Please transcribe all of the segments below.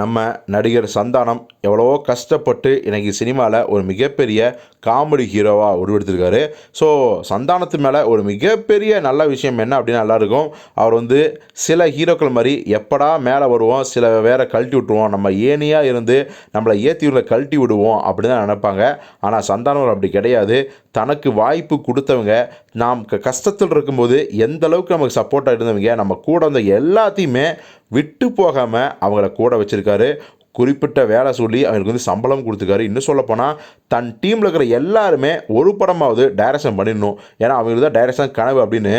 நம்ம நடிகர் சந்தானம் எவ்வளவோ கஷ்டப்பட்டு இன்றைக்கி சினிமாவில் ஒரு மிகப்பெரிய காமெடி ஹீரோவாக உருவெடுத்திருக்காரு. ஸோ சந்தானத்து மேலே ஒரு மிகப்பெரிய நல்ல விஷயம் என்ன அப்படின்னா நல்லாயிருக்கும் அவர் வந்து சில ஹீரோக்கள் மாதிரி எப்படா மேலே வருவோம் சில வேற கழட்டி விட்டுருவோம் நம்ம ஏனியாக இருந்து நம்மளை ஏற்றி உள்ள கழட்டி விடுவோம் அப்படின்னு தான் நினைப்பாங்க. ஆனால் சந்தானம் அப்படி கிடையாது. தனக்கு வாய்ப்பு கொடுத்தவங்க நாம் க- கஷ்டத்தில் இருக்கும்போது எந்த அளவுக்கு நமக்கு சப்போர்ட்டாக இருந்தவங்க நம்ம கூட வந்த எல்லாத்தையுமே விட்டு போகாமல் அவங்கள கூட வச்சுருக்காரு. குறிப்பிட்ட வேலை சொல்லி அவங்களுக்கு வந்து சம்பளம் கொடுத்துருக்காரு இன்னும் சொல்லப்போனால் தன் டீமில் இருக்கிற எல்லாருமே ஒரு படமாவது டைரக்ஷன் பண்ணிடணும். ஏன்னா அவங்களுக்கு தான் டைரக்ஷன் கனவு அப்படின்னு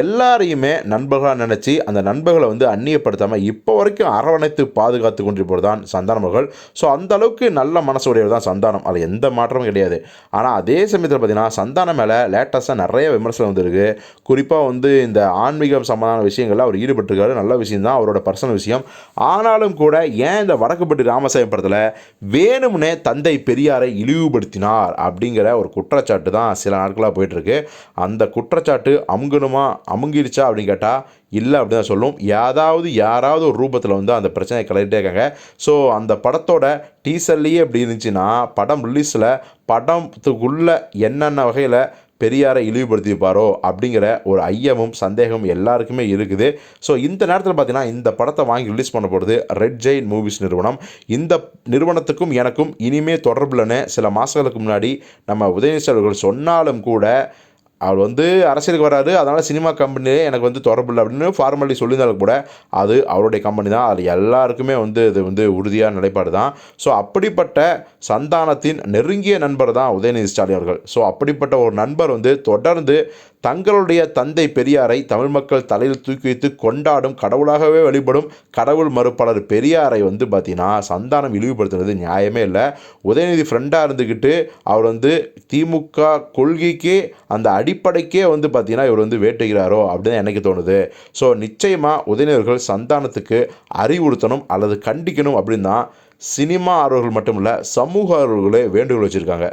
எல்லாரையுமே நண்பர்களாக நினச்சி அந்த நண்பர்களை வந்து அந்நியப்படுத்தாமல் இப்போ வரைக்கும் அரவணைத்து பாதுகாத்து கொண்டிருப்பவர் தான் சந்தானம் அவர்கள். ஸோ அந்த அளவுக்கு நல்ல மனசுடையவர் தான் சந்தானம். அது எந்த மாற்றமும் கிடையாது. ஆனால் அதே சமயத்தில் பார்த்தீங்கன்னா சந்தானம் மேலே லேட்டஸ்ட்டாக நிறைய விமர்சனம் வந்திருக்கு. குறிப்பாக வந்து இந்த ஆன்மீகம் சம்பந்தமான விஷயங்களில் அவர் ஈடுபட்டிருக்காரு. நல்ல விஷயம் தான் அவரோட பர்சனல் விஷயம். ஆனாலும் கூட ஏன் இந்த வடக்கு வடக்குப்பட்டி ராமசாமி படத்தில் வேணும்னே தந்தை பெரியாரை இழிவுபடுத்தினார் அப்படிங்கிற ஒரு குற்றச்சாட்டு தான் சில நாட்களாக போயிட்டுருக்கு. அந்த குற்றச்சாட்டு அமுங்கணுமா அமுங்கிருச்சா அப்படின்னு கேட்டால் இல்லை அப்படின்னு தான் சொல்லும். ஏதாவது யாராவது ஒரு ரூபத்தில் வந்து அந்த பிரச்சனையை கிளறிட்டே இருக்காங்க. ஸோ அந்த படத்தோட டீசர்லேயே எப்படி இருந்துச்சுன்னா படம் ரிலீஸில் படத்துக்குள்ளே என்னென்ன வகையில் பெரியாரை இழிவுபடுத்தியிருப்பாரோ அப்படிங்கிற ஒரு ஐயமும் சந்தேகமும் எல்லாருக்குமே இருக்குது. ஸோ இந்த நேரத்தில் பார்த்தீங்கன்னா இந்த படத்தை வாங்கி ரிலீஸ் பண்ண போகிறது ரெட் ஜெயின் மூவிஸ் நிறுவனம். இந்த நிறுவனத்துக்கும் எனக்கும் இனிமே தொடர்புலன்னு சில மாதங்களுக்கு முன்னாடி நம்ம உதயநிதி அவர்கள் சொன்னாலும் கூட அவர் வந்து அரசியலுக்கு வராரு அதனால் சினிமா கம்பெனியே எனக்கு வந்து தொடர்பு இல்லை அப்படின்னு ஃபார்மாலிட்டி சொல்லியிருந்தாலும் கூட அது அவருடைய கம்பெனி தான். அது எல்லாருக்குமே வந்து இது வந்து உறுதியான நிலைப்பாடு தான். ஸோ அப்படிப்பட்ட சந்தானத்தின் நெருங்கிய நண்பர் தான் உதயநிதி ஸ்டாலின் அவர்கள். ஸோ அப்படிப்பட்ட ஒரு நண்பர் வந்து தொடர்ந்து தங்களுடைய தந்தை பெரியாரை தமிழ் மக்கள் தலையில் தூக்கி வைத்து கொண்டாடும் கடவுளாகவே வழிபடும் கடவுள் மறுப்பாளர் பெரியாரை வந்து பார்த்தீங்கன்னா சந்தானம் இழிவுபடுத்துறது நியாயமே இல்லை. உதயநிதி ஃப்ரெண்டாக இருந்துக்கிட்டு அவர் வந்து திமுக கொள்கைக்கே அந்த அடிப்படைக்கே வந்து பார்த்தீங்கன்னா இவர் வந்து வேட்டுகிறாரோ அப்படின்னு எனக்கு தோணுது. ஸோ நிச்சயமாக உதயநிதிகள் சந்தானத்துக்கு அறிவுறுத்தணும் அல்லது கண்டிக்கணும் அப்படின்னு தான் சினிமா ஆர்வர்கள் மட்டும் இல்லை சமூக ஆர்வர்களே வேண்டுகோள் வச்சுருக்காங்க.